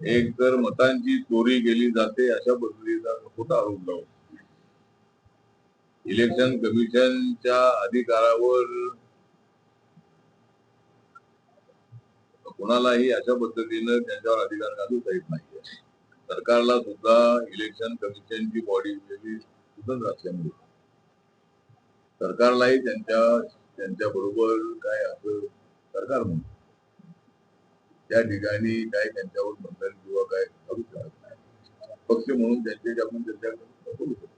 एक तर मतांची चोरी केली जाते अशा पद्धतीचा खोटा आरोप लावून. इलेक्शन कमिशनच्या अधिकारावर कोणालाही अशा पद्धतीनं त्यांच्यावर अधिकार घालूच येत नाही सरकारला सुद्धा इलेक्शन कमिशनची बॉडी स्वतंत्र असल्यामुळे सरकारलाही त्यांच्या त्यांच्या बरोबर काय असं सरकार म्हणून त्या ठिकाणी काय त्यांच्यावर बंधन किंवा काय करू शकत नाही. पक्ष म्हणून त्यांच्याशी आपण चर्चा करू शकतो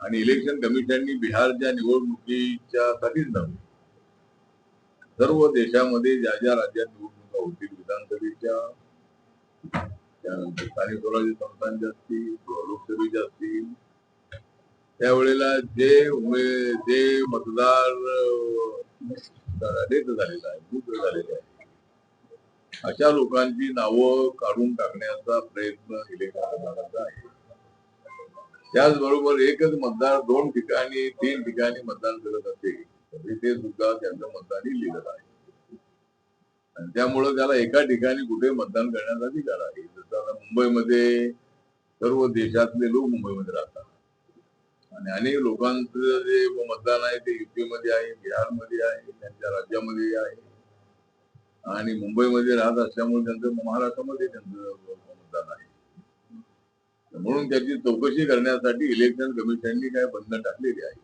आणि इलेक्शन कमिशननी बिहारच्या निवडणुकीच्या साठीच नव्हे सर्व देशामध्ये ज्या ज्या राज्यात निवडणुका होतील विधानसभेच्या त्यानंतर स्थानिक स्वराज्य संस्थांच्या असतील किंवा लोकसभेच्या असतील त्यावेळेला जे उमे जे मतदार झालेला आहे मृत झालेले आहे अशा लोकांची नावं काढून टाकण्याचा प्रयत्न इलेक्शन करण्याचा आहे. त्याचबरोबर एकच मतदार दोन ठिकाणी तीन ठिकाणी मतदान करत असेल तरी ते सुद्धा त्यांचं मतदान लिहिलं आहे. आणि त्यामुळं त्याला एका ठिकाणी कुठे मतदान करण्याचा अधिकार आहे. जसं आता मुंबईमध्ये सर्व देशातले लोक मुंबईमध्ये राहतात. आणि अनेक लोकांचं जे मतदान आहे ते युपीमध्ये आहे बिहारमध्ये आहे त्यांच्या राज्यामध्ये आहे. आणि मुंबईमध्ये राहत असल्यामुळे त्यांचं महाराष्ट्रामध्ये त्यांचं मतदान आहे. म्हणून त्याची चौकशी करण्यासाठी इलेक्शन कमिशननी काय बंधन टाकलेली आहे.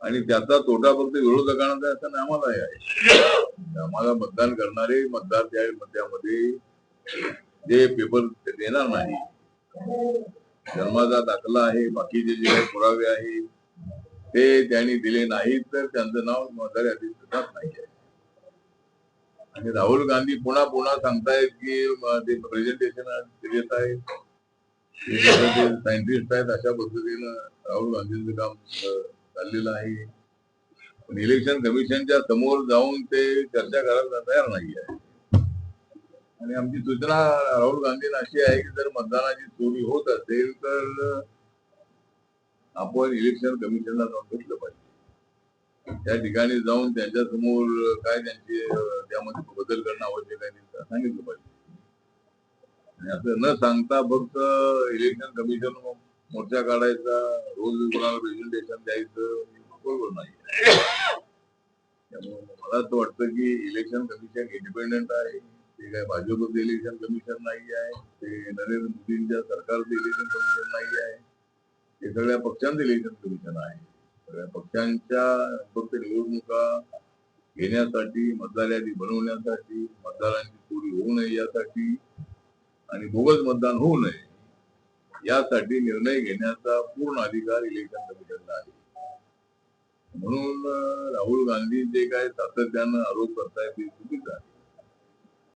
आणि त्याचा तोटा फक्त विरोधकांना आहे असं आम्हालाही आहे. आम्हाला मतदान करणारे मतदार त्या त्यामध्ये जे पेपर देणार नाही. जन्माचा दाखला आहे बाकीचे जे काही पुरावे आहे ते त्यांनी दिले नाहीत तर त्यांचं नाव मतदार यादीत नाही आहे. आणि राहुल गांधी पुन्हा पुन्हा सांगतायत की ते प्रेझेंटेशन देत आहेत. सायंटिस्ट आहेत अशा पद्धतीनं राहुल गांधींचं काम चाललेलं आहे. पण इलेक्शन कमिशनच्या समोर जाऊन ते चर्चा करायला तयार नाही आहे. आणि आमची सूचना राहुल गांधींना अशी आहे की जर मतदानाची चोरी होत असेल तर आपण इलेक्शन कमिशनला जाऊन भेटलं पाहिजे. त्या ठिकाणी जाऊन त्यांच्यासमोर काय त्यांची त्यामध्ये बदल करणं आवश्यक आहे सांगितलं पाहिजे. आणि असं न सांगता फक्त इलेक्शन कमिशन मोर्चा काढायचा रोज कोणाला प्रेझेंटेशन द्यायचं बरोबर नाही. त्यामुळे मला असं वाटतं की इलेक्शन कमिशन इंडिपेंडंट आहे ते काय भाजपचं इलेक्शन कमिशन नाही आहे ते नरेंद्र मोदींच्या सरकारचं इलेक्शन कमिशन नाही आहे हे सगळ्या पक्षांचं इलेक्शन कमिशन आहे. पक्षांच्या निवडणुका घेण्यासाठी मतदार यादी बनवण्यासाठी मतदारांची चोरी होऊ नये यासाठी आणि बोगस मतदान होऊ नये यासाठी निर्णय घेण्याचा पूर्ण अधिकार इलेक्शन कमिशनला आहे. म्हणून राहुल गांधी जे काय सातत्यानं आरोप करतायत ते चुकीचं आहे.